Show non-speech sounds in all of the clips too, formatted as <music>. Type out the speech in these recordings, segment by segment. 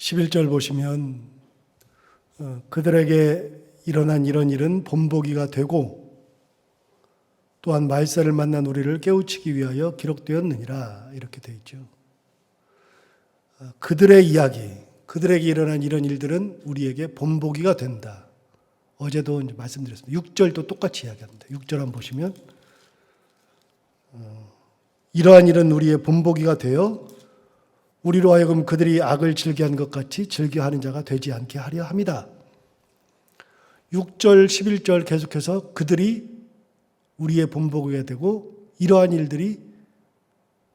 11절 보시면 어, 그들에게 일어난 이런 일은 본보기가 되고 또한 말세를 만난 우리를 깨우치기 위하여 기록되었느니라 이렇게 되어 있죠. 어, 그들의 이야기, 그들에게 일어난 이런 일들은 우리에게 본보기가 된다. 어제도 이제 말씀드렸습니다. 6절도 똑같이 이야기합니다. 6절 한번 보시면 어, 이러한 일은 우리의 본보기가 되어 우리로 하여금 그들이 악을 즐겨한 것 같이 즐겨하는 자가 되지 않게 하려 합니다. 6절, 11절 계속해서 그들이 우리의 본보기가 되고 이러한 일들이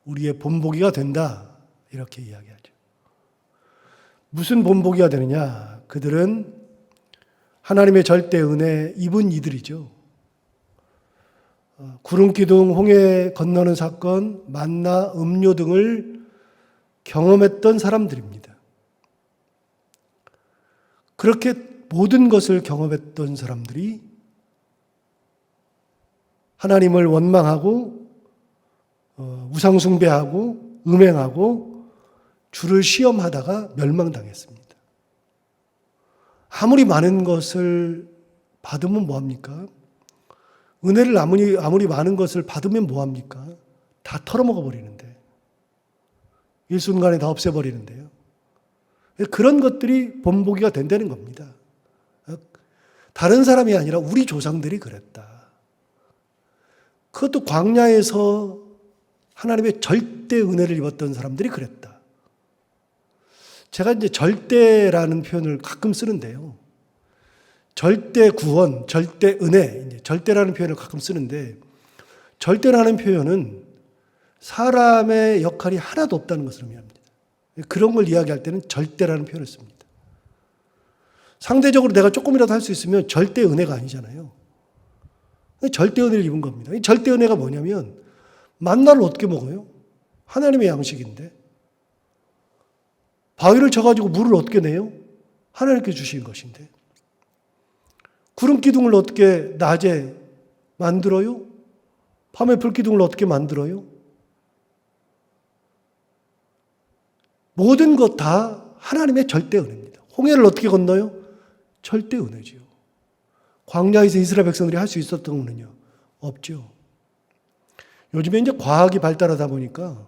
우리의 본보기가 된다. 이렇게 이야기하죠. 무슨 본보기가 되느냐? 그들은 하나님의 절대 은혜 입은 이들이죠. 어, 구름 기둥, 홍해 건너는 사건, 만나, 음료 등을 경험했던 사람들입니다. 그렇게 모든 것을 경험했던 사람들이 하나님을 원망하고 어, 우상숭배하고 음행하고 주를 시험하다가 멸망당했습니다. 아무리 많은 것을 받으면 뭐합니까? 은혜를 아무리, 아무리 많은 것을 받으면 뭐합니까? 다 털어먹어 버리는데. 일순간에 다 없애버리는데요. 그런 것들이 본보기가 된다는 겁니다. 다른 사람이 아니라 우리 조상들이 그랬다. 그것도 광야에서 하나님의 절대 은혜를 입었던 사람들이 그랬다. 제가 이제 절대라는 표현을 가끔 쓰는데요. 절대 구원, 절대 은혜, 절대라는 표현을 가끔 쓰는데 절대라는 표현은 사람의 역할이 하나도 없다는 것을 의미합니다. 그런 걸 이야기할 때는 절대라는 표현을 씁니다. 상대적으로 내가 조금이라도 할 수 있으면 절대 은혜가 아니잖아요. 절대 은혜를 입은 겁니다. 이 절대 은혜가 뭐냐면 만나를 어떻게 먹어요? 하나님의 양식인데. 바위를 쳐가지고 물을 어떻게 내요? 하나님께 주신 것인데. 구름 기둥을 어떻게 낮에 만들어요? 밤에 불 기둥을 어떻게 만들어요? 모든 것 다 하나님의 절대 은혜입니다. 홍해를 어떻게 건너요? 절대 은혜지요. 광야에서 이스라엘 백성들이 할 수 있었던 거는요? 없죠. 요즘에 이제 과학이 발달하다 보니까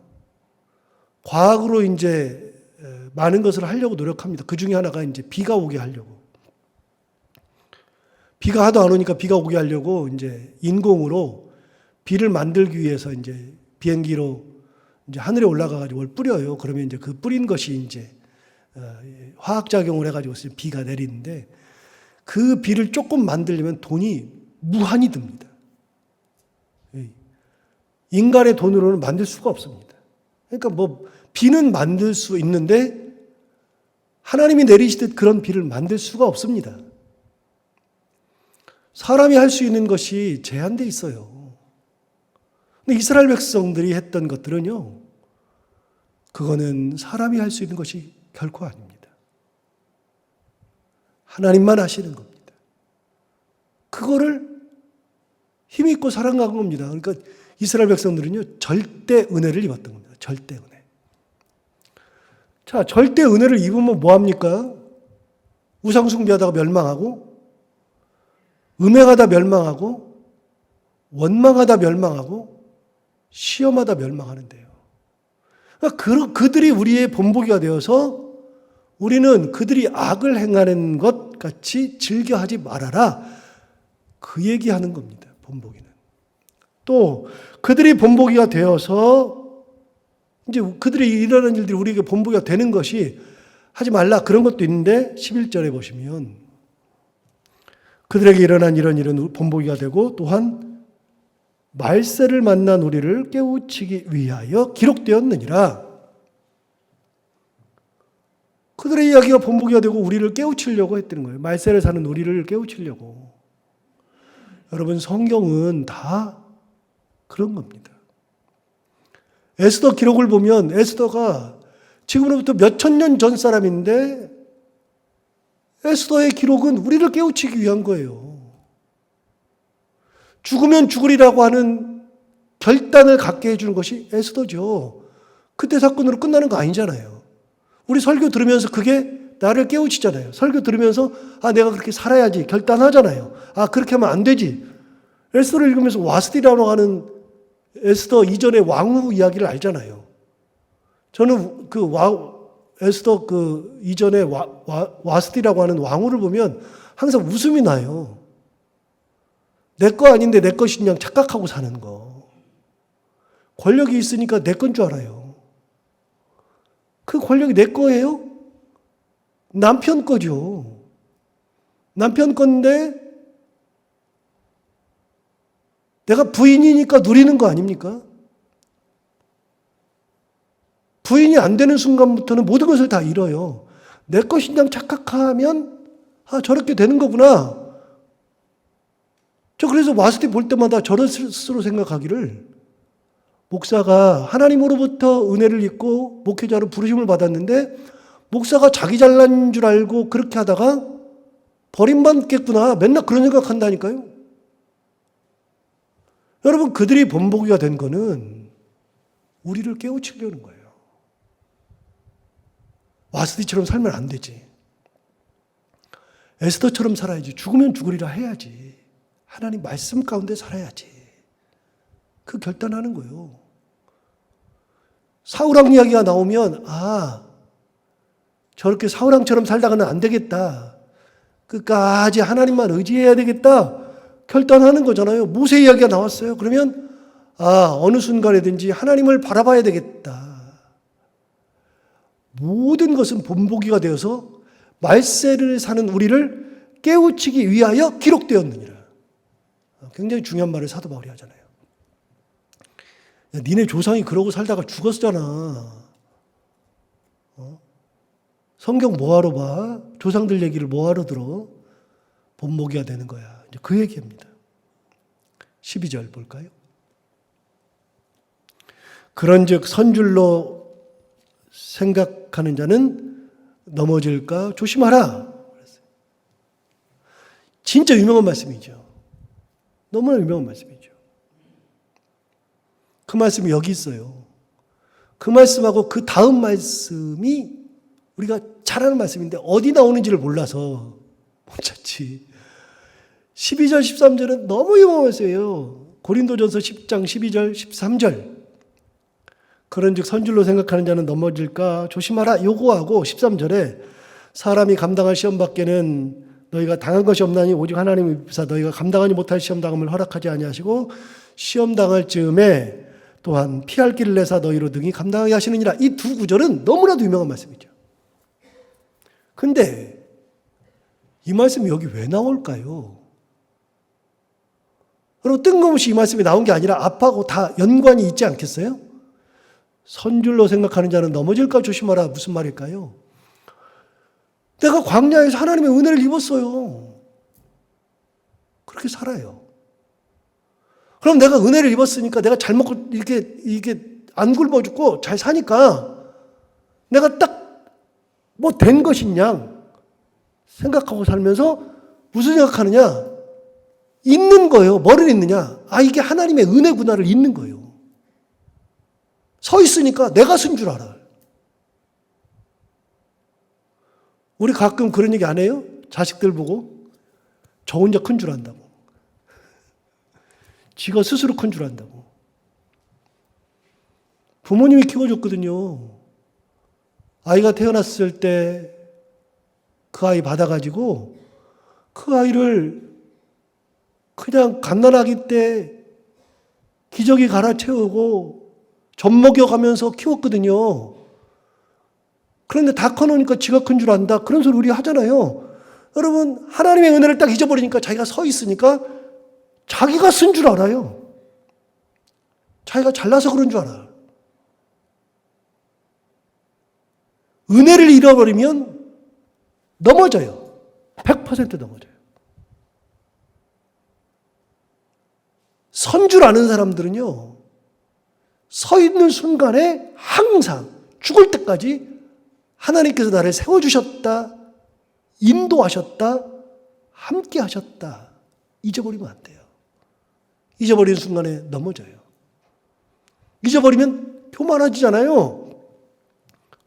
과학으로 이제 많은 것을 하려고 노력합니다. 그 중에 하나가 이제 비가 오게 하려고. 비가 하도 안 오니까 비가 오게 하려고 이제 인공으로 비를 만들기 위해서 이제 비행기로 이제 하늘에 올라가 가지고 뭘 뿌려요. 그러면 이제 그 뿌린 것이 이제 어, 화학 작용을 해 가지고 비가 내리는데 그 비를 조금 만들려면 돈이 무한히 듭니다. 예. 인간의 돈으로는 만들 수가 없습니다. 그러니까 뭐 비는 만들 수 있는데 하나님이 내리시듯 그런 비를 만들 수가 없습니다. 사람이 할 수 있는 것이 제한돼 있어요. 근데 이스라엘 백성들이 했던 것들은요, 그거는 사람이 할 수 있는 것이 결코 아닙니다. 하나님만 하시는 겁니다. 그거를 힘있고 사랑한 겁니다. 그러니까 이스라엘 백성들은요, 절대 은혜를 입었던 겁니다. 절대 은혜. 자, 절대 은혜를 입으면 뭐합니까? 우상숭배하다가 멸망하고, 음행하다 멸망하고, 원망하다 멸망하고, 시험하다 멸망하는데요. 그러니까 그들이 우리의 본보기가 되어서 우리는 그들이 악을 행하는 것 같이 즐겨하지 말아라. 그 얘기하는 겁니다. 본보기는. 또 그들이 본보기가 되어서 이제 그들이 일어나는 일들이 우리에게 본보기가 되는 것이 하지 말라 그런 것도 있는데 11절에 보시면 그들에게 일어난 이런 일은 본보기가 되고 또한 말세를 만난 우리를 깨우치기 위하여 기록되었느니라. 그들의 이야기가 본보기가 되고 우리를 깨우치려고 했던 거예요. 말세를 사는 우리를 깨우치려고. 여러분 성경은 다 그런 겁니다. 에스더 기록을 보면 에스더가 지금으로부터 몇 천 년 전 사람인데 에스더의 기록은 우리를 깨우치기 위한 거예요. 죽으면 죽으리라고 하는 결단을 갖게 해주는 것이 에스더죠. 그때 사건으로 끝나는 거 아니잖아요. 우리 설교 들으면서 그게 나를 깨우치잖아요. 설교 들으면서 아 내가 그렇게 살아야지 결단하잖아요. 아 그렇게 하면 안 되지. 에스더를 읽으면서 와스디라고 하는 에스더 이전의 왕후 이야기를 알잖아요. 저는 그 와, 에스더 그 이전에 와, 와, 와스디라고 하는 왕후를 보면 항상 웃음이 나요. 내 거 아닌데 내 것인 양 착각하고 사는 거. 권력이 있으니까 내 건 줄 알아요. 그 권력이 내 거예요? 남편 거죠. 남편 건데 내가 부인이니까 누리는 거 아닙니까? 부인이 안 되는 순간부터는 모든 것을 다 잃어요. 내 것인 양 착각하면 아 저렇게 되는 거구나. 저 그래서 와스티 볼 때마다 저를 스스로 생각하기를 목사가 하나님으로부터 은혜를 입고 목회자로 부르심을 받았는데 목사가 자기 잘난 줄 알고 그렇게 하다가 버림받겠구나. 맨날 그런 생각한다니까요. 여러분 그들이 본보기가 된 거는 우리를 깨우치려는 거예요. 와스디처럼 살면 안 되지. 에스더처럼 살아야지. 죽으면 죽으리라 해야지. 하나님 말씀 가운데 살아야지. 그 결단하는 거예요. 사우랑 이야기가 나오면 아 저렇게 사우랑처럼 살다가는 안 되겠다. 끝까지 하나님만 의지해야 되겠다. 결단하는 거잖아요. 모세 이야기가 나왔어요. 그러면 아 어느 순간에든지 하나님을 바라봐야 되겠다. 모든 것은 본보기가 되어서 말세를 사는 우리를 깨우치기 위하여 기록되었느니라. 굉장히 중요한 말을 사도 바울이 하잖아요. 야, 니네 조상이 그러고 살다가 죽었잖아. 어? 성경 뭐하러 봐? 조상들 얘기를 뭐하러 들어? 본보기가 되는 거야. 이제 그 얘기입니다. 12절 볼까요? 그런즉 선줄로 생각하는 자는 넘어질까 조심하라. 진짜 유명한 말씀이죠. 너무나 유명한 말씀이죠. 그 말씀이 여기 있어요. 그 말씀하고 그 다음 말씀이 우리가 잘 아는 말씀인데 어디 나오는지를 몰라서 못 찾지. 12절, 13절은 너무 유명한 말씀이에요. 고린도전서 10장 12절, 13절. 그런즉 선줄로 생각하는 자는 넘어질까 조심하라 요구하고 13절에 사람이 감당할 시험 밖에는 너희가 당한 것이 없나니 오직 하나님의 비사 너희가 감당하지 못할 시험 당함을 허락하지 아니하시고 시험 당할 즈음에 또한 피할 길을 내사 너희로 등이 감당하게 하시느니라 이 두 구절은 너무나도 유명한 말씀이죠. 근데 이 말씀이 여기 왜 나올까요? 그리고 뜬금없이 이 말씀이 나온 게 아니라 앞하고 다 연관이 있지 않겠어요? 선줄로 생각하는 자는 넘어질까 조심하라 무슨 말일까요? 내가 광야에서 하나님의 은혜를 입었어요. 그렇게 살아요. 그럼 내가 은혜를 입었으니까 내가 잘 먹고 이렇게 이게 안 굶어 죽고 잘 사니까 내가 딱 뭐 된 것이냐 생각하고 살면서 무슨 생각하느냐? 있는 거예요. 뭐를 있느냐? 아 이게 하나님의 은혜구나를 있는 거예요. 서 있으니까 내가 쓴 줄 알아. 우리 가끔 그런 얘기 안 해요? 자식들 보고 저 혼자 큰 줄 안다고. 지가 스스로 큰 줄 안다고. 부모님이 키워줬거든요. 아이가 태어났을 때 그 아이 받아가지고 그 아이를 그냥 갓난아기 때 기저귀 갈아채우고 젖 먹여가면서 키웠거든요. 그런데 다 커놓으니까 지가 큰 줄 안다. 그런 소리 우리 하잖아요. 여러분, 하나님의 은혜를 딱 잊어버리니까 자기가 서 있으니까 자기가 쓴 줄 알아요. 자기가 잘나서 그런 줄 알아요. 은혜를 잃어버리면 넘어져요. 100% 넘어져요. 선 줄 아는 사람들은요, 서 있는 순간에 항상 죽을 때까지 하나님께서 나를 세워주셨다, 인도하셨다, 함께 하셨다. 잊어버리면 안 돼요. 잊어버리는 순간에 넘어져요. 잊어버리면 교만해지잖아요.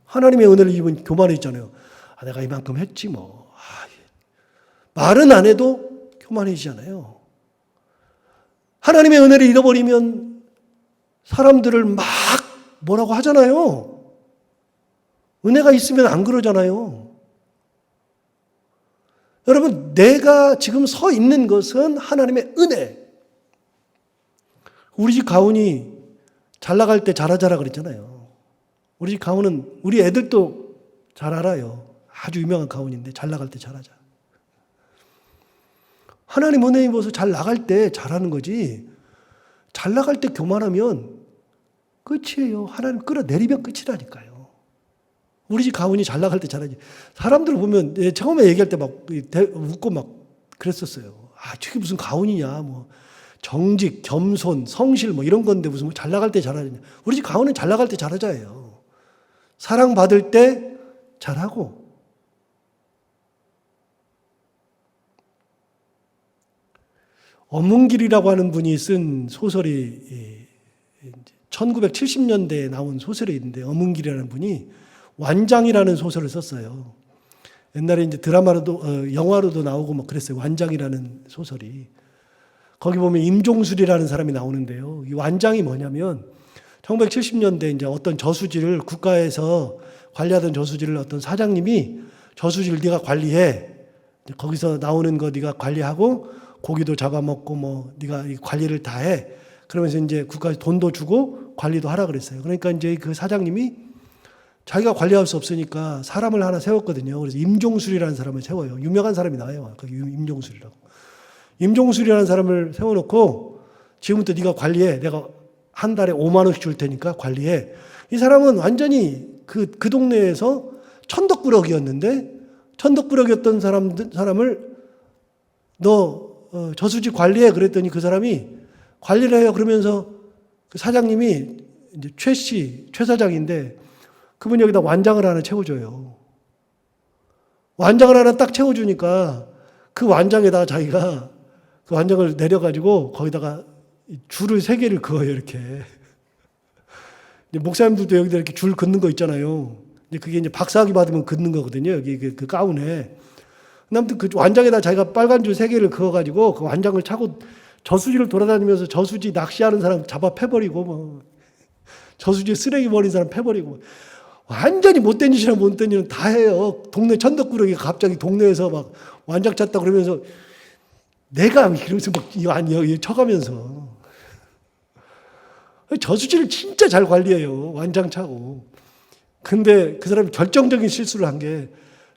하나님의 은혜를 입은 교만해지잖아요. 아, 내가 이만큼 했지 뭐. 아, 예. 말은 안 해도 교만해지잖아요. 하나님의 은혜를 잃어버리면 사람들을 막 뭐라고 하잖아요. 은혜가 있으면 안 그러잖아요. 여러분, 내가 지금 서 있는 것은 하나님의 은혜. 우리 집 가훈이 잘 나갈 때 잘하자라 그랬잖아요. 우리 집 가훈은 우리 애들도 잘 알아요. 아주 유명한 가훈인데 잘 나갈 때 잘하자. 하나님 은혜 입어서 잘 나갈 때 잘하는 거지. 잘 나갈 때 교만하면 끝이에요. 하나님 끌어내리면 끝이라니까요. 우리 집 가훈이 잘 나갈 때 잘하지. 사람들 보면 예, 처음에 얘기할 때 막 웃고 막 그랬었어요. 아, 저게 무슨 가훈이냐. 뭐 정직, 겸손, 성실 뭐 이런 건데 무슨 뭐 잘 나갈 때 잘하냐. 우리 집 가훈은 잘 나갈 때 잘하자예요. 사랑받을 때 잘하고 어문길이라고 하는 분이 쓴 소설이 1970년대에 나온 소설이 있는데 어문길이라는 분이 완장이라는 소설을 썼어요. 옛날에 이제 드라마로도 어, 영화로도 나오고 막 그랬어요. 완장이라는 소설이 거기 보면 임종술이라는 사람이 나오는데요. 이 완장이 뭐냐면 1970년대 이제 어떤 저수지를 국가에서 관리하던 저수지를 어떤 사장님이 저수지를 네가 관리해. 거기서 나오는 거 네가 관리하고 고기도 잡아먹고 뭐 네가 이 관리를 다 해. 그러면서 이제 국가에서 돈도 주고 관리도 하라 그랬어요. 그러니까 이제 그 사장님이 자기가 관리할 수 없으니까 사람을 하나 세웠거든요. 그래서 임종술이라는 사람을 세워요. 유명한 사람이 나와요. 그 임종술이라고. 임종술이라는 사람을 세워놓고 지금부터 네가 관리해. 내가 한 달에 5만 원씩 줄 테니까 관리해. 이 사람은 완전히 그, 그 동네에서 천덕꾸러기였는데 천덕꾸러기였던 사람, 사람을 너 어, 저수지 관리해 그랬더니 그 사람이 관리를 해요. 그러면서 그 사장님이 이제 최 씨, 최 사장인데 그분 여기다 완장을 하나 채워줘요. 완장을 하나 딱 채워주니까 그 완장에다가 자기가 그 완장을 내려가지고 거기다가 줄을 세 개를 그어요, 이렇게. 목사님들도 여기다 이렇게 줄 긋는 거 있잖아요. 그게 이제 박사학위 받으면 긋는 거거든요, 여기 그, 그 가운에. 아무튼 그 완장에다 자기가 빨간 줄 세 개를 그어가지고 그 완장을 차고 저수지를 돌아다니면서 저수지 낚시하는 사람 잡아 패버리고 뭐 저수지에 쓰레기 버린 사람 패버리고 완전히 못된 짓이나 못된 일은 다 해요. 동네 천덕꾸러기 갑자기 동네에서 막 완장 찼다 그러면서 내가 이러면서 막 아니요 쳐가면서 저수지를 진짜 잘 관리해요. 완장 차고. 근데 그 사람이 결정적인 실수를 한 게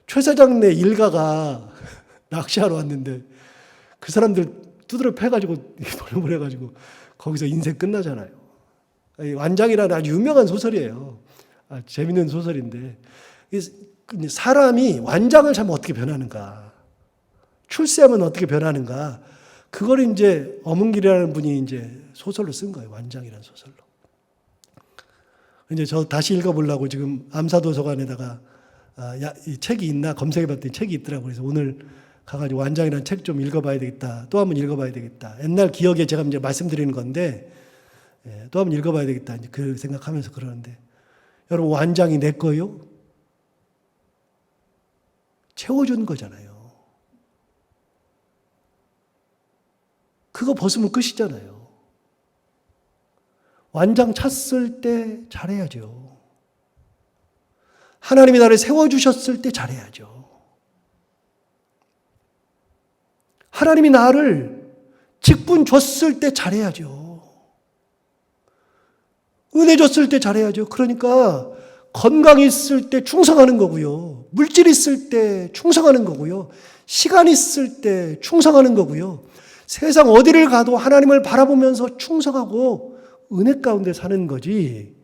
최 사장 네 일가가 <laughs> 낚시하러 왔는데 그 사람들 두드려 패가지고 <laughs> 돌려보내가지고 거기서 인생 끝나잖아요. 완장이라는 아주 유명한 소설이에요. 아, 재밌는 소설인데 사람이 완장을 잡으면 어떻게 변하는가? 출세하면 어떻게 변하는가? 그걸 이제 어문길이라는 분이 이제 소설로 쓴 거예요. 완장이라는 소설로. 이제 저 다시 읽어보려고 지금 암사도서관에다가 아, 야, 이 책이 있나 검색해봤더니 책이 있더라고요. 그래서 오늘 가가지고 완장이라는 책 좀 읽어봐야 되겠다. 또 한번 읽어봐야 되겠다. 옛날 기억에 제가 이제 말씀드리는 건데 예, 또 한번 읽어봐야 되겠다. 이제 그 생각하면서 그러는데 여러분 완장이 내 거요? 채워준 거잖아요. 그거 벗으면 끝이잖아요. 완장 찼을 때 잘해야죠. 하나님이 나를 세워주셨을 때 잘해야죠. 하나님이 나를 직분 줬을 때 잘해야죠. 은혜 줬을 때 잘해야죠. 그러니까 건강 있을 때 충성하는 거고요. 물질 있을 때 충성하는 거고요. 시간 있을 때 충성하는 거고요. 세상 어디를 가도 하나님을 바라보면서 충성하고 은혜 가운데 사는 거지.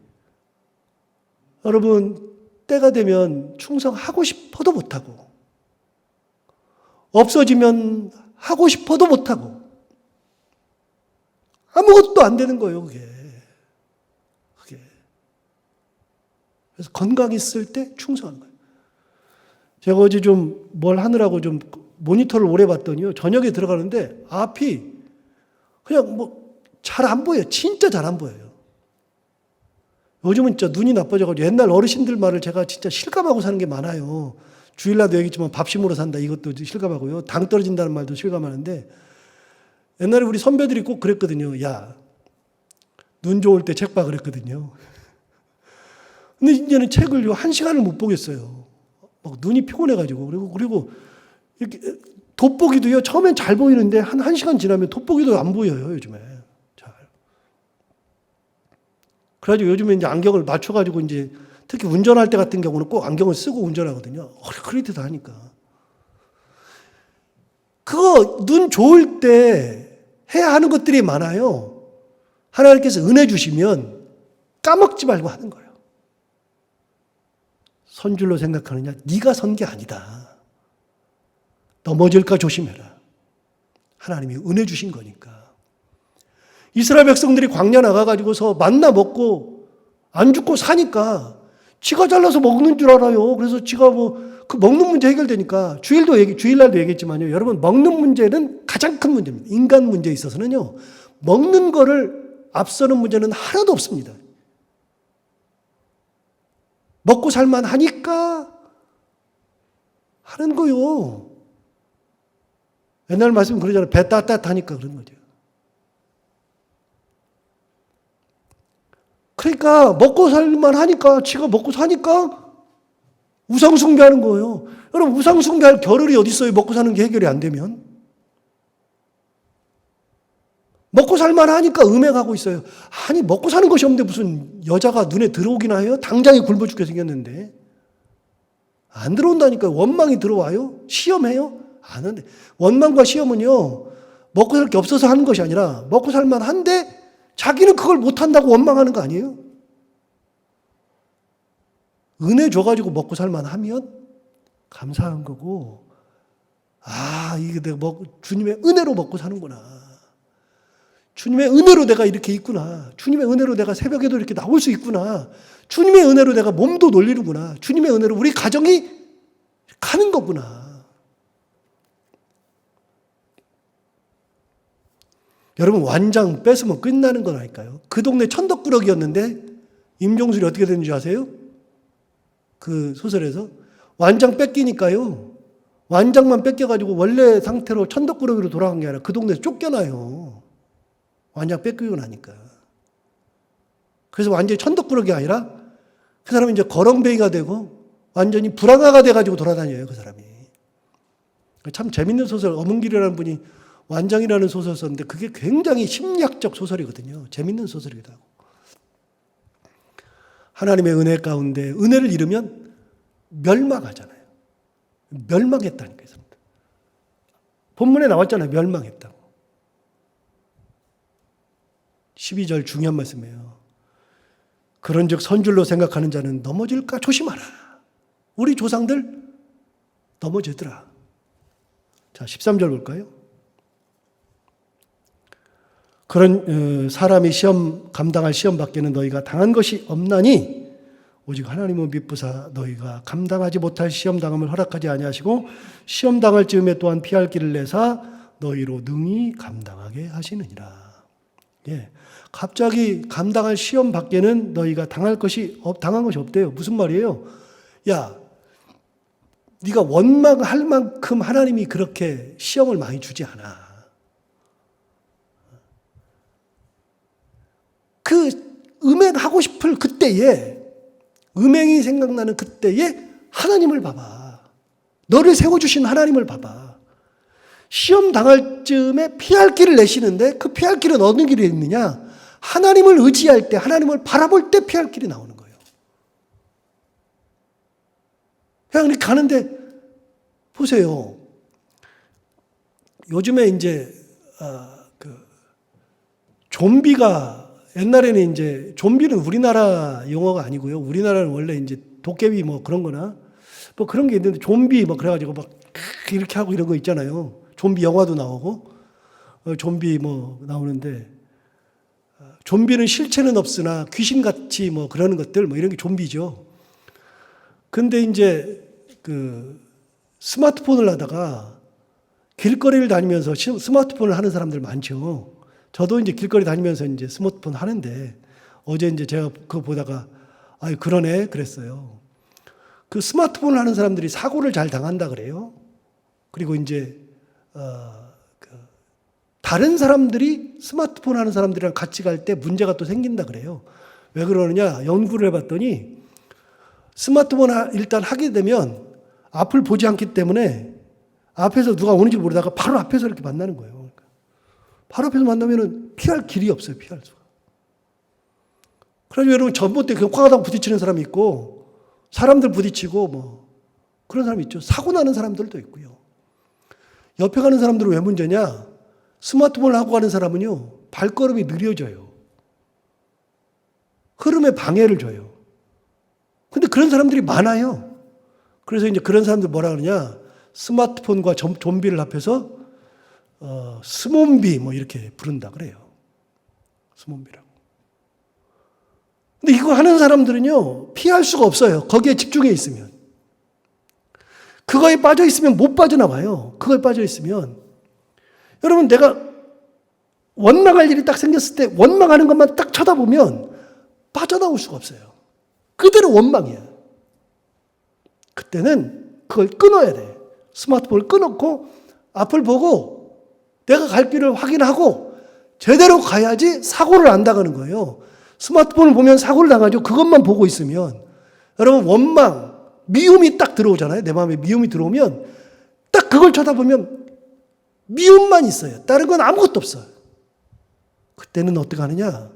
여러분, 때가 되면 충성하고 싶어도 못하고, 없어지면 하고 싶어도 못하고, 아무것도 안 되는 거예요, 그게. 그래서 건강 있을 때 충성하는 거예요. 제가 어제 좀 뭘 하느라고 좀 모니터를 오래 봤더니요, 저녁에 들어가는데 앞이 그냥 뭐 잘 안 보여요. 진짜 잘 안 보여요. 요즘은 진짜 눈이 나빠져가지고 옛날 어르신들 말을 제가 진짜 실감하고 사는 게 많아요. 주일날도 얘기했지만 밥심으로 산다 이것도 실감하고요. 당 떨어진다는 말도 실감하는데 옛날에 우리 선배들이 꼭 그랬거든요. 야, 눈 좋을 때 책 봐 그랬거든요. 근데 이제는 책을 한 시간을 못 보겠어요. 막 눈이 피곤해가지고 그리고 그리고 이렇게 돋보기도요. 처음엔 잘 보이는데 한 한 시간 지나면 돋보기도 안 보여요. 요즘에 잘. 그래가지고 요즘에 이제 안경을 맞춰가지고 이제 특히 운전할 때 같은 경우는 꼭 안경을 쓰고 운전하거든요. 크리티도 하니까. 그거 눈 좋을 때 해야 하는 것들이 많아요. 하나님께서 은혜 주시면 까먹지 말고 하는 거예요. 선 줄로 생각하느냐? 네가 선 게 아니다. 넘어질까 조심해라. 하나님이 은혜 주신 거니까. 이스라엘 백성들이 광야 나가가지고서 만나 먹고 안 죽고 사니까 지가 잘라서 먹는 줄 알아요. 그래서 지가 뭐 그 먹는 문제 해결되니까 주일도 얘기, 주일날도 얘기했지만요. 여러분 먹는 문제는 가장 큰 문제입니다. 인간 문제에 있어서는요. 먹는 거를 앞서는 문제는 하나도 없습니다. 먹고 살만 하니까 하는 거요. 옛날 말씀 그러잖아요. 배 따뜻하니까 그런 거죠. 그러니까 먹고 살만 하니까 지가 먹고 사니까 우상숭배하는 거예요. 여러분 우상숭배할 겨를이 어디 있어요? 먹고 사는 게 해결이 안 되면. 먹고 살만 하니까 음행하고 있어요. 아니 먹고 사는 것이 없는데 무슨 여자가 눈에 들어오기나 해요? 당장에 굶어 죽게 생겼는데. 안 들어온다니까 원망이 들어와요? 시험해요? 안 하는데 원망과 시험은요 먹고 살 게 없어서 하는 것이 아니라 먹고 살만 한데 자기는 그걸 못한다고 원망하는 거 아니에요? 은혜 줘가지고 먹고 살만 하면 감사한 거고, 아, 이게 내가 먹, 주님의 은혜로 먹고 사는구나. 주님의 은혜로 내가 이렇게 있구나. 주님의 은혜로 내가 새벽에도 이렇게 나올 수 있구나. 주님의 은혜로 내가 몸도 놀리는구나. 주님의 은혜로 우리 가정이 가는 거구나. 여러분 완장 뺏으면 끝나는 건 아닐까요? 그 동네 천덕꾸러기였는데 임종술이 어떻게 되는지 아세요? 그 소설에서 완장 뺏기니까요. 완장만 뺏겨가지고 원래 상태로 천덕꾸러기로 돌아간 게 아니라 그 동네에서 쫓겨나요. 완장 뺏기고 나니까. 그래서 완전히 천덕꾸러기가 아니라 그 사람이 이제 거렁뱅이가 되고 완전히 불안화가 돼가지고 돌아다녀요. 그 사람이. 참 재밌는 소설 어문길이라는 분이 완장이라는 소설 썼는데 그게 굉장히 심리학적 소설이거든요. 재밌는 소설이기도 하고. 하나님의 은혜 가운데 은혜를 잃으면 멸망하잖아요. 멸망했다니까 요 본문에 나왔잖아요. 멸망했다고. 12절 중요한 말씀이에요. 그런즉 선줄로 생각하는 자는 넘어질까 조심하라. 우리 조상들 넘어지더라. 자, 13절 볼까요? 그런 어, 사람이 시험 감당할 시험 밖에는 너희가 당한 것이 없나니 오직 하나님은 미쁘사 너희가 감당하지 못할 시험 당함을 허락하지 아니하시고 시험 당할 즈음에 또한 피할 길을 내사 너희로 능히 감당하게 하시느니라. 예. 갑자기 감당할 시험 밖에는 너희가 당할 것이 없, 당한 것이 없대요. 무슨 말이에요? 야, 네가 원망할 만큼 하나님이 그렇게 시험을 많이 주지 않아. 그 음행하고 싶을 그때에 음행이 생각나는 그때에 하나님을 봐봐. 너를 세워주신 하나님을 봐봐. 시험 당할 즈음에 피할 길을 내시는데 그 피할 길은 어느 길이 있느냐? 하나님을 의지할 때, 하나님을 바라볼 때 피할 길이 나오는 거예요. 그냥 가는데, 보세요. 요즘에 이제, 아, 그, 좀비가 옛날에는 이제 좀비는 우리나라 용어가 아니고요. 우리나라는 원래 이제 도깨비 뭐 그런 거나 뭐 그런 게 있는데 좀비 뭐 그래가지고 막 이렇게 하고 이런 거 있잖아요. 좀비 영화도 나오고 어, 좀비 뭐 나오는데 어, 좀비는 실체는 없으나 귀신같이 뭐 그러는 것들 뭐 이런 게 좀비죠. 근데 이제 그 스마트폰을 하다가 길거리를 다니면서 스마트폰을 하는 사람들 많죠. 저도 이제 길거리 다니면서 이제 스마트폰 하는데 어제 이제 제가 그거 보다가 아 그러네 그랬어요. 그 스마트폰을 하는 사람들이 사고를 잘 당한다 그래요. 그리고 이제 어, 그 다른 사람들이 스마트폰 하는 사람들이랑 같이 갈 때 문제가 또 생긴다 그래요. 왜 그러느냐 연구를 해봤더니 스마트폰 하- 일단 하게 되면 앞을 보지 않기 때문에 앞에서 누가 오는지 모르다가 바로 앞에서 이렇게 만나는 거예요. 그러니까 바로 앞에서 만나면은 피할 길이 없어요. 피할 수가. 그래서 여러분 전봇대 그 꽝하다가 부딪히는 사람이 있고 사람들 부딪히고 뭐 그런 사람이 있죠. 사고 나는 사람들도 있고요. 옆에 가는 사람들은 왜 문제냐? 스마트폰을 하고 가는 사람은요. 발걸음이 느려져요. 흐름에 방해를 줘요. 근데 그런 사람들이 많아요. 그래서 이제 그런 사람들 뭐라 그러냐? 스마트폰과 좀, 좀비를 합해서 어, 스몬비 뭐 이렇게 부른다 그래요. 스몬비라고. 근데 이거 하는 사람들은요, 피할 수가 없어요. 거기에 집중해 있으면. 그거에 빠져 있으면 못 빠져나와요. 그거에 빠져 있으면. 여러분, 내가 원망할 일이 딱 생겼을 때 원망하는 것만 딱 쳐다보면 빠져나올 수가 없어요. 그대로 원망이야. 그때는 그걸 끊어야 돼. 스마트폰을 끊었고 앞을 보고 내가 갈 길을 확인하고 제대로 가야지 사고를 안 당하는 거예요. 스마트폰을 보면 사고를 당하죠. 그것만 보고 있으면 여러분 원망, 미움이 딱 들어오잖아요. 내 마음에 미움이 들어오면 딱 그걸 쳐다보면 미움만 있어요. 다른 건 아무것도 없어요. 그때는 어떻게 하느냐?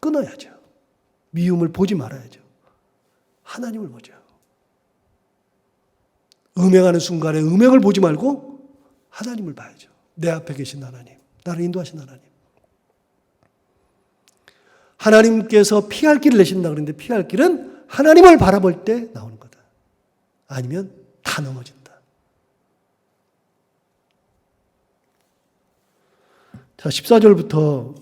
끊어야죠. 미움을 보지 말아야죠. 하나님을 보죠. 음행하는 순간에 음행을 보지 말고 하나님을 봐야죠. 내 앞에 계신 하나님, 나를 인도하신 하나님. 하나님께서 피할 길을 내신다 그랬는데 피할 길은 하나님을 바라볼 때 나오는. 아니면 다 넘어진다. 자, 14절부터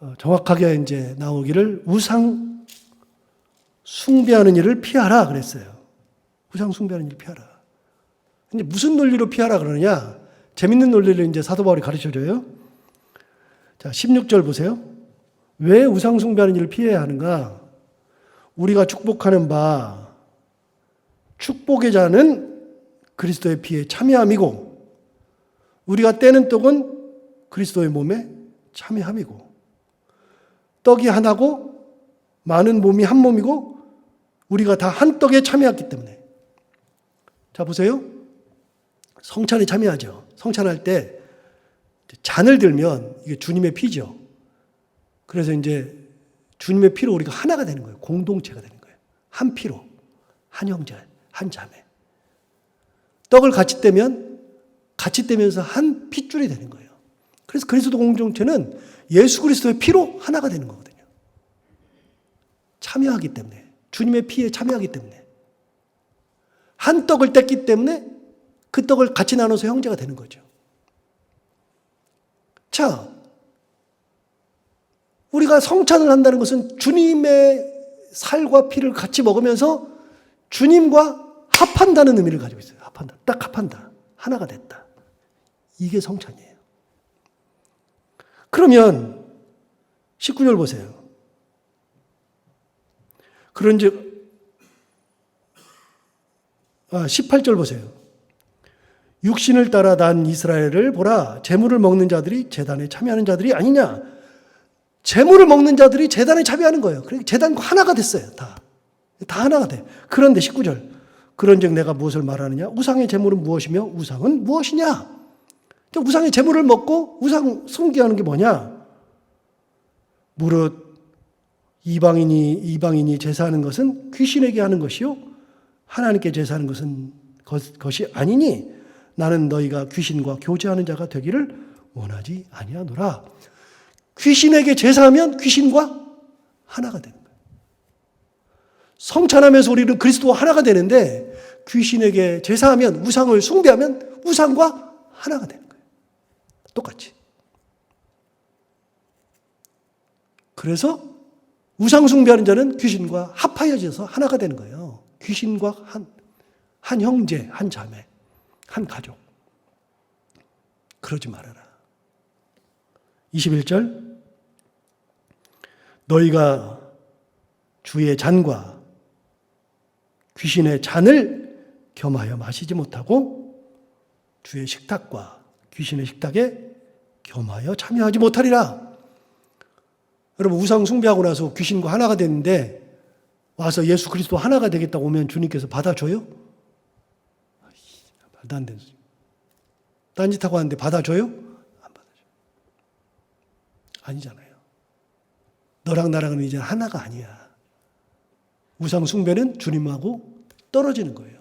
어, 정확하게 이제 나오기를 우상 숭배하는 일을 피하라 그랬어요. 우상 숭배하는 일을 피하라. 근데 무슨 논리로 피하라 그러느냐? 재밌는 논리를 이제 사도 바울이 가르쳐 줘요. 자, 16절 보세요. 왜 우상 숭배하는 일을 피해야 하는가? 우리가 축복하는 바 축복의 자는 그리스도의 피에 참여함이고 우리가 떼는 떡은 그리스도의 몸에 참여함이고 떡이 하나고 많은 몸이 한 몸이고 우리가 다 한 떡에 참여했기 때문에. 자 보세요. 성찬에 참여하죠. 성찬할 때 잔을 들면 이게 주님의 피죠. 그래서 이제 주님의 피로 우리가 하나가 되는 거예요. 공동체가 되는 거예요. 한 피로. 한 형제 한 자매 떡을 같이 떼면 같이 떼면서 한 핏줄이 되는 거예요 그래서 그리스도 공동체는 예수 그리스도의 피로 하나가 되는 거거든요. 참여하기 때문에 주님의 피에 참여하기 때문에 한 떡을 뗐기 때문에 그 떡을 같이 나눠서 형제가 되는 거죠. 자, 우리가 성찬을 한다는 것은 주님의 살과 피를 같이 먹으면서 주님과 합한다는 의미를 가지고 있어요. 합한다. 딱 합한다. 하나가 됐다. 이게 성찬이에요. 그러면 19절 보세요. 그런즉 아, 18절 보세요. 육신을 따라 난 이스라엘을 보라. 재물을 먹는 자들이 재단에 참여하는 자들이 아니냐? 재물을 먹는 자들이 재단에 참여하는 거예요. 그러니까 재단과 하나가 됐어요. 다. 다 하나가 돼. 그런데 19절. 그런즉 내가 무엇을 말하느냐? 우상의 재물은 무엇이며 우상은 무엇이냐? 우상의 재물을 먹고 우상 숭배하는 게 뭐냐? 무릇 이방인이 이방인이 제사하는 것은 귀신에게 하는 것이요 하나님께 제사하는 것은 것, 것이 아니니 나는 너희가 귀신과 교제하는 자가 되기를 원하지 아니하노라. 귀신에게 제사하면 귀신과 하나가 거예요. 성찬하면서 우리는 그리스도와 하나가 되는데 귀신에게 제사하면 우상을 숭배하면 우상과 하나가 되는 거예요. 똑같이. 그래서 우상 숭배하는 자는 귀신과 합하여져서 하나가 되는 거예요. 귀신과 한, 한 형제, 한 자매, 한 가족. 그러지 말아라. 21절. 너희가 주의 잔과 귀신의 잔을 겸하여 마시지 못하고 주의 식탁과 귀신의 식탁에 겸하여 참여하지 못하리라. 여러분 우상 숭배하고 나서 귀신과 하나가 됐는데 와서 예수 그리스도 하나가 되겠다고 오면 주님께서 받아줘요? 말도 안 되는 소리. 딴짓하고 하는데 받아줘요? 안 받아줘요. 아니잖아요. 너랑 나랑은 이제 하나가 아니야. 우상 숭배는 주님하고 떨어지는 거예요.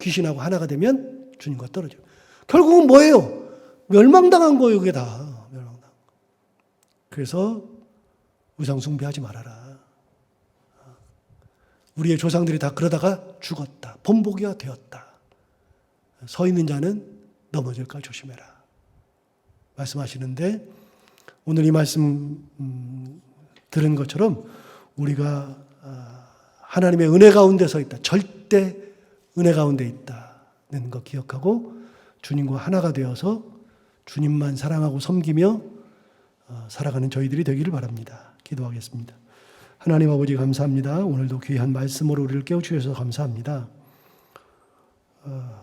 귀신하고 하나가 되면 주님과 떨어져요. 결국은 뭐예요? 멸망당한 거예요, 그게 다. 멸망당. 그래서 우상 숭배하지 말아라. 우리의 조상들이 다 그러다가 죽었다. 본보기가 되었다. 서 있는 자는 넘어질까 조심해라. 말씀하시는데 오늘 이 말씀 음, 들은 것처럼 우리가 아, 하나님의 은혜 가운데 서 있다. 절대 은혜 가운데 있다는 것 기억하고 주님과 하나가 되어서 주님만 사랑하고 섬기며 어, 살아가는 저희들이 되기를 바랍니다. 기도하겠습니다. 하나님 아버지 감사합니다. 오늘도 귀한 말씀으로 우리를 깨우치셔서 감사합니다. 어,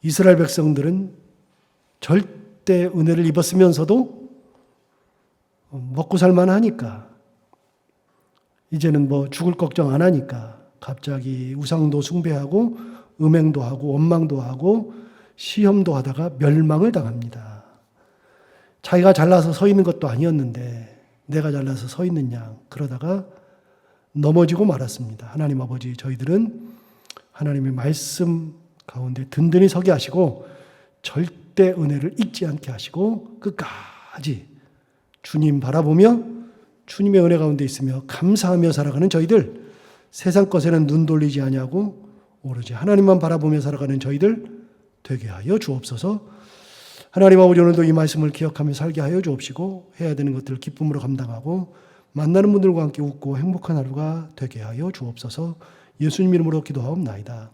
이스라엘 백성들은 절대 은혜를 입었으면서도 어, 먹고 살만 하니까 이제는 뭐 죽을 걱정 안 하니까 갑자기 우상도 숭배하고 음행도 하고 원망도 하고 시험도 하다가 멸망을 당합니다. 자기가 잘나서 서 있는 것도 아니었는데 내가 잘나서 서 있는 양 그러다가 넘어지고 말았습니다. 하나님 아버지 저희들은 하나님의 말씀 가운데 든든히 서게 하시고 절대 은혜를 잊지 않게 하시고 끝까지 주님 바라보며 주님의 은혜 가운데 있으며 감사하며 살아가는 저희들 세상 것에는 눈 돌리지 아니하고 오로지 하나님만 바라보며 살아가는 저희들 되게 하여 주옵소서. 하나님 아버지 오늘도 이 말씀을 기억하며 살게 하여 주옵시고 해야 되는 것들을 기쁨으로 감당하고 만나는 분들과 함께 웃고 행복한 하루가 되게 하여 주옵소서. 예수님 이름으로 기도하옵나이다.